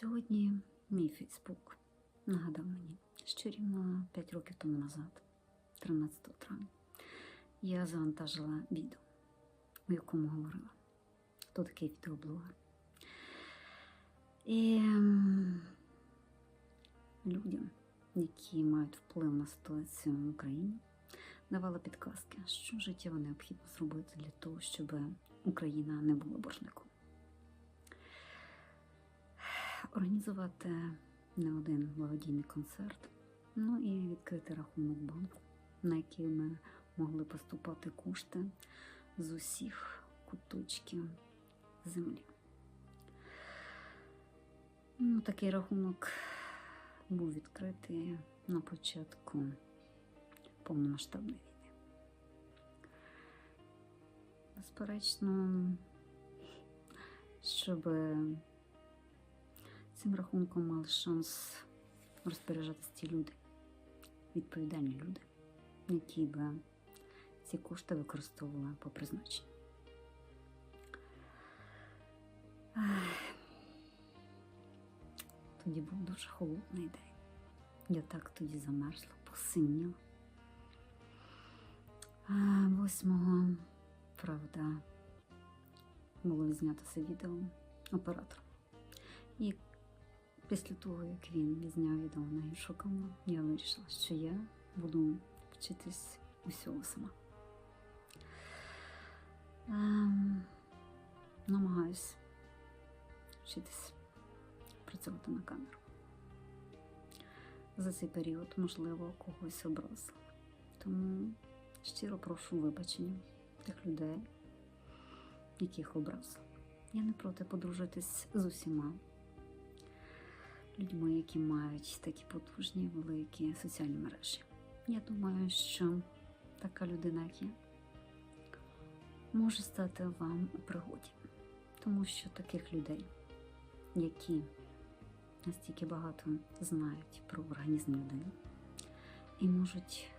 Сьогодні мій Фейсбук нагадав мені, що рівно 5 років тому назад, 13 травня, я завантажила відео, у якому говорила, хто такий відеоблогер. І ем, людям, які мають вплив на ситуацію в Україні, давала підказки, що життєво необхідно зробити для того, щоб Україна не була боржником. Організувати не один благодійний концерт, ну і відкрити рахунок банку, на який ми могли поступати кошти з усіх куточків землі. Ну, такий рахунок був відкритий на початку повномасштабної війни. Безперечно, щоб цим рахунком мали шанс розпоряджатися ті люди, відповідальні люди, які би ці кошти використовували по призначенню. Тоді був дуже холодний день. Я так тоді замерзла, посиніла. А Восьмого, правда, було знято це відео оператором. І після того, як він відзняв відео на іншу камеру, я вирішила, що я буду вчитись усього сама. Ем, намагаюсь вчитись працювати на камеру. За цей період, можливо, когось образила. Тому щиро прошу вибачення тих людей, яких образила. Я не проти подружитись з усіма людьми, які мають такі потужні великі соціальні мережі. Я думаю, що така людина, як я, може стати вам у пригоді, тому що таких людей, які настільки багато знають про організм людини і можуть.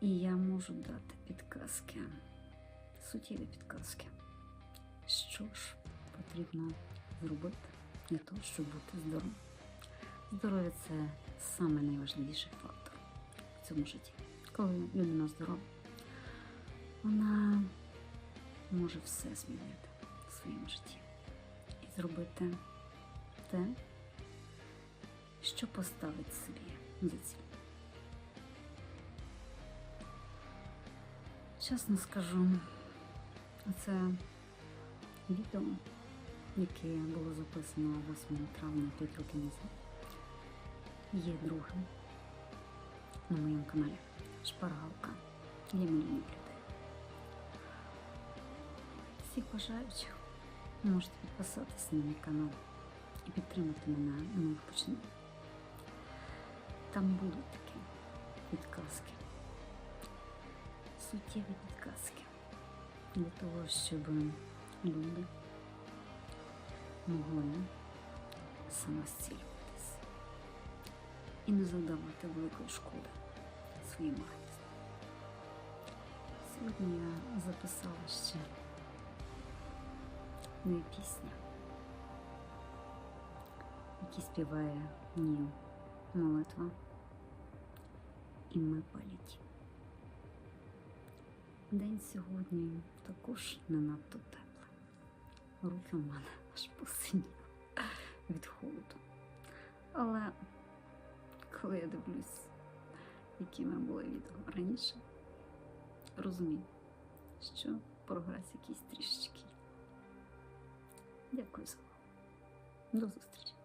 І я можу дати підказки, суттєві підказки, що ж потрібно зробити для того, щоб бути здоровим. Здоров'я це саме найважливіший фактор в цьому житті. Коли людина здорова, вона може все змінити в своєму житті і зробити те, що поставить собі за ціль. Чесно скажу, це відео, яке було записано 8 травня 5 років назад, є другим на моєму каналі Шпаргалка для мільйонів людей. Всіх бажаючих можете підписатися на мій канал і підтримати мене у моїх починаннях. Там будуть такі підказки, суттєві підказки для того, щоб люди могли самостілюватись і не завдавати великої шкоди своїм організму. Сьогодні я записала ще дві пісні, які співає Ніл молитва. І ми полетім. День сьогодні також не надто теплий. Руки в мене аж посиніли від холоду. Але коли я дивлюсь, якими були відео раніше, розумію, що прогрес якийсь трішечки. Дякую за увагу. До зустрічі.